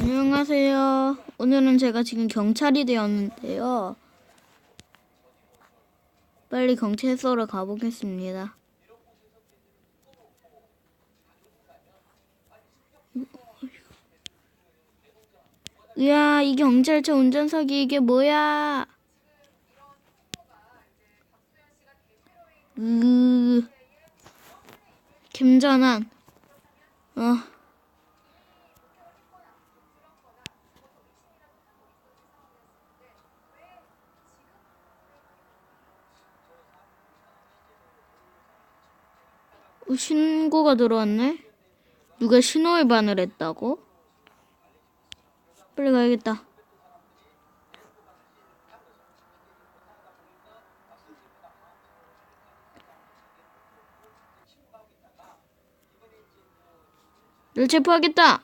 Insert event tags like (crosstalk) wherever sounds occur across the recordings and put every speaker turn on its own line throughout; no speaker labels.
안녕하세요. 오늘은 제가 지금 경찰이 되었는데요. 빨리 경찰서로 가보겠습니다. 으야, 이 경찰차 운전석이 이게 뭐야? 으, 김전한. 어. 신고가 들어왔네? 누가 신호 위반을 했다고? 빨리 가야겠다. 널 체포하겠다.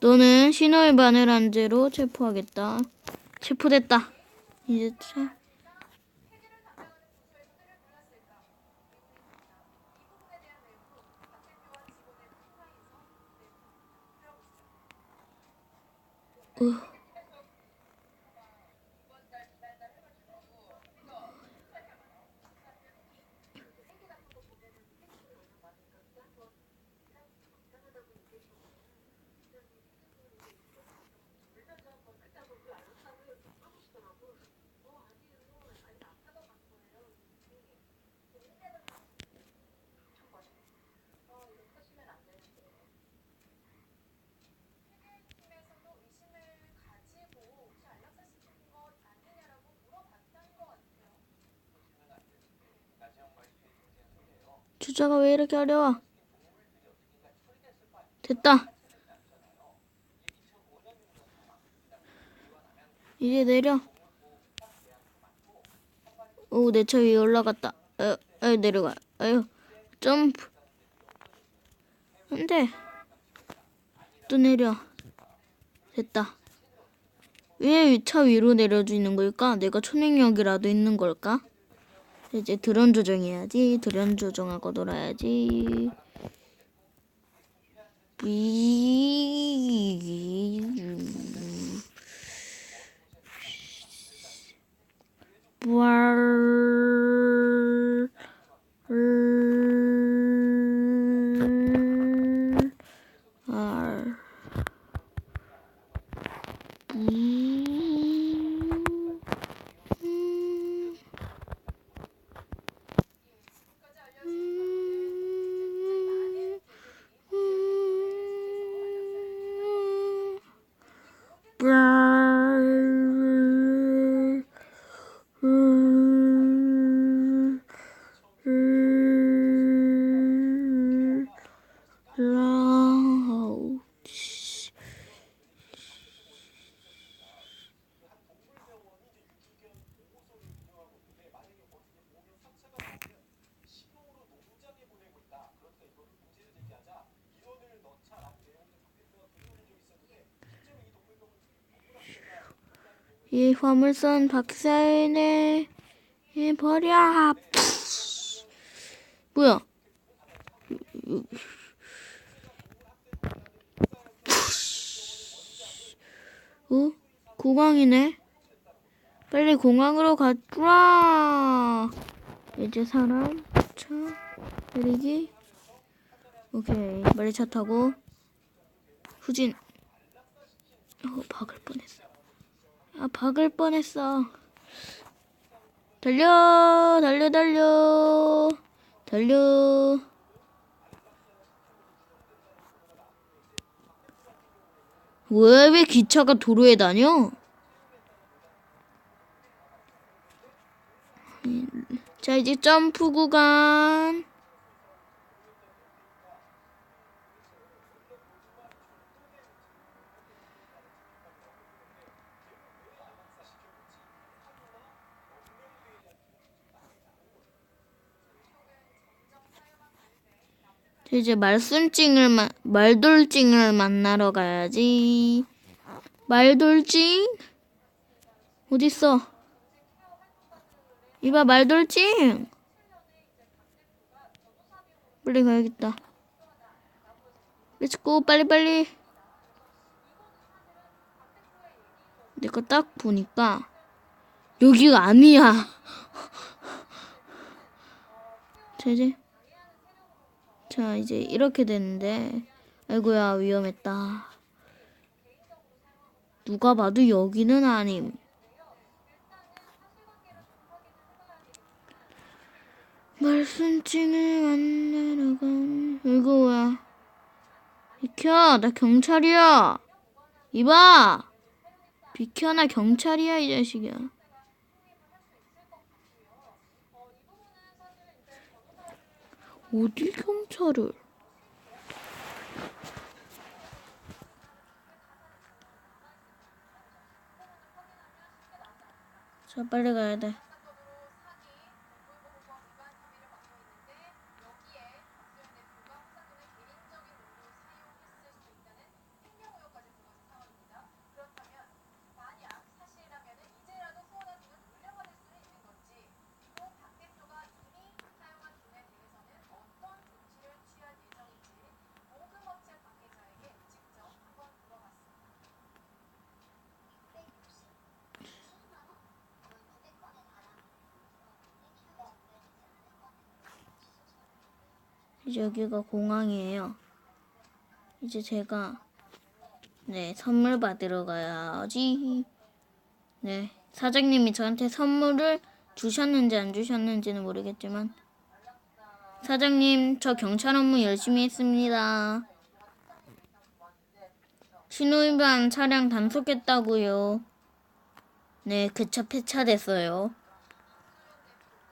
너는 신호 위반을 한 죄로 체포하겠다. 체포됐다. 이제 차. 으. 주자가 왜 이렇게 어려워? 됐다. 이제 내려. 오, 내 차 위에 올라갔다. 아유, 아유, 내려가. 아유, 점프. 안 돼. 또 내려. 됐다. 왜 차 위로 내려주는 걸까? 내가 초능력이라도 있는 걸까? 이제 드론 조정해야지. 드론 조정하고 놀아야지. 비... 부활... 알... 음... 이 화물선 박사이네 이 버려. 뭐야? 어? 공항이네? 빨리 공항으로 가주라. 이제 사람 차 내리기. 오케이. 빨리 차 타고 후진. 어 박을 뻔했어 아, 박을 뻔했어. 달려, 달려, 달려, 달려. 왜, 왜 기차가 도로에 다녀? 자, 이제 점프 구간. 이제 말순찡을 마, 말돌찡을 만나러 가야지. 말돌찡? 어딨어? 이봐 말돌찡. 빨리 가야겠다. 렛츠고 빨리 빨리. 내가 딱 보니까 여기가 아니야. (laughs) 자 이제 자 이제 이렇게 되는데 아이고야 위험했다. 누가 봐도 여기는 아님. 말씀증을 만나러 간 이거 뭐야? 비켜 나 경찰이야. 이봐 비켜 나 경찰이야 이 자식이야. 어디 경찰을? 자 빨리 가야 돼. 여기가 공항이에요. 이제 제가 네 선물 받으러 가야지. 네 사장님이 저한테 선물을 주셨는지 안 주셨는지는 모르겠지만 사장님 저 경찰 업무 열심히 했습니다. 신호위반 차량 단속했다고요. 네 그 차 폐차됐어요.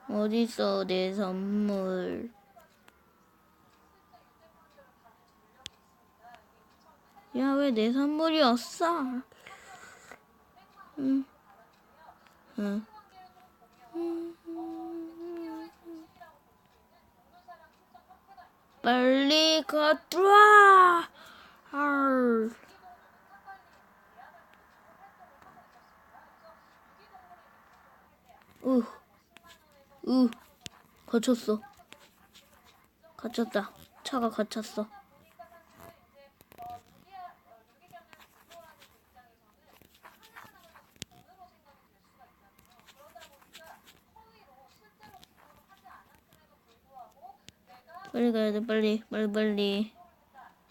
어딨어 내 선물. 야, 왜 내 선물이 없어? 빨리! 알. 으, 으, 갇혔어. 갇혔다. 차가 갇혔어. 빨리 가야 돼, 빨리, 빨리, 빨리.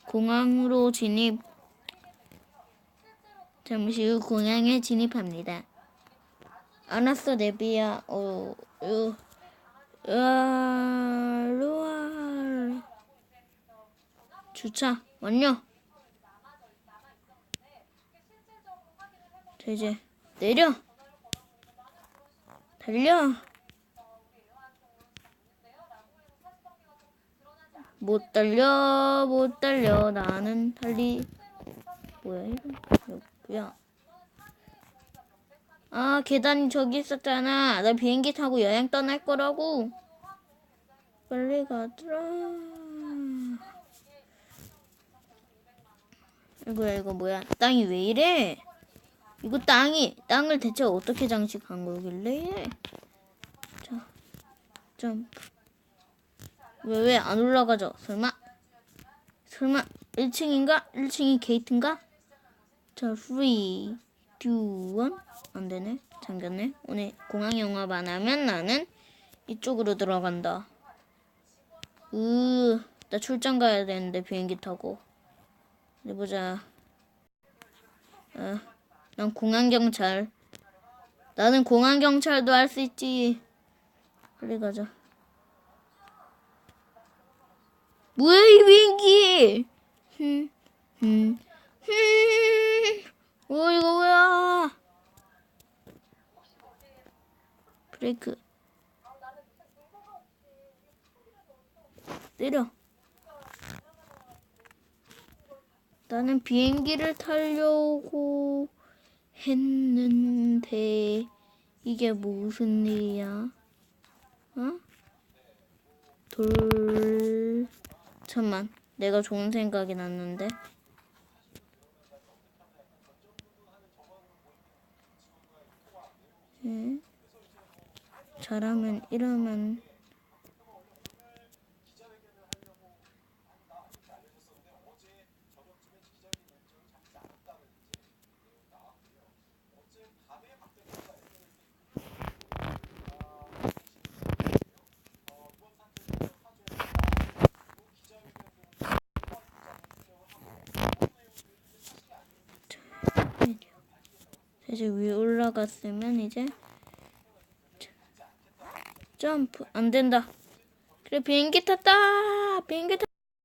공항으로 진입. 잠시 후 공항에 진입합니다. 알았어, 네비야. 어, 어, 아, 로아. 주차 완료. 자, 이제 내려. 달려. 못 달려 못 달려. 나는 달리. 뭐야 이거? 여기야. 아 계단이 저기 있었잖아. 나 비행기 타고 여행 떠날 거라고. 빨리 가더라. 이거야 이거 뭐야? 땅이 왜 이래? 이거 땅이 땅을 대체 어떻게 장식한 거길래? 자 점프 왜 왜 안 올라가죠? 설마? 설마 1층인가? 1층이 게이트인가? 자, 3, 2, 1. 안 되네. 잠겼네. 오늘 공항 영화만 하면 나는 이쪽으로 들어간다. 으, 나 출장 가야 되는데 비행기 타고. 어디 보자. 아, 난 공항 경찰. 나는 공항 경찰도 할 수 있지. 빨리 가자. 이 비행기? 흠, 흠, 흠. 어 이거 뭐야? 브레이크. 내려. 나는 비행기를 타려고 했는데 이게 무슨 일이야? 어? 돌 잠만 내가 좋은 생각이 났는데 응? 잘하면 이러면 이제 위에 올라갔으면 이제 점프 안 된다. 그래 비행기 탔다. 비행기 탔.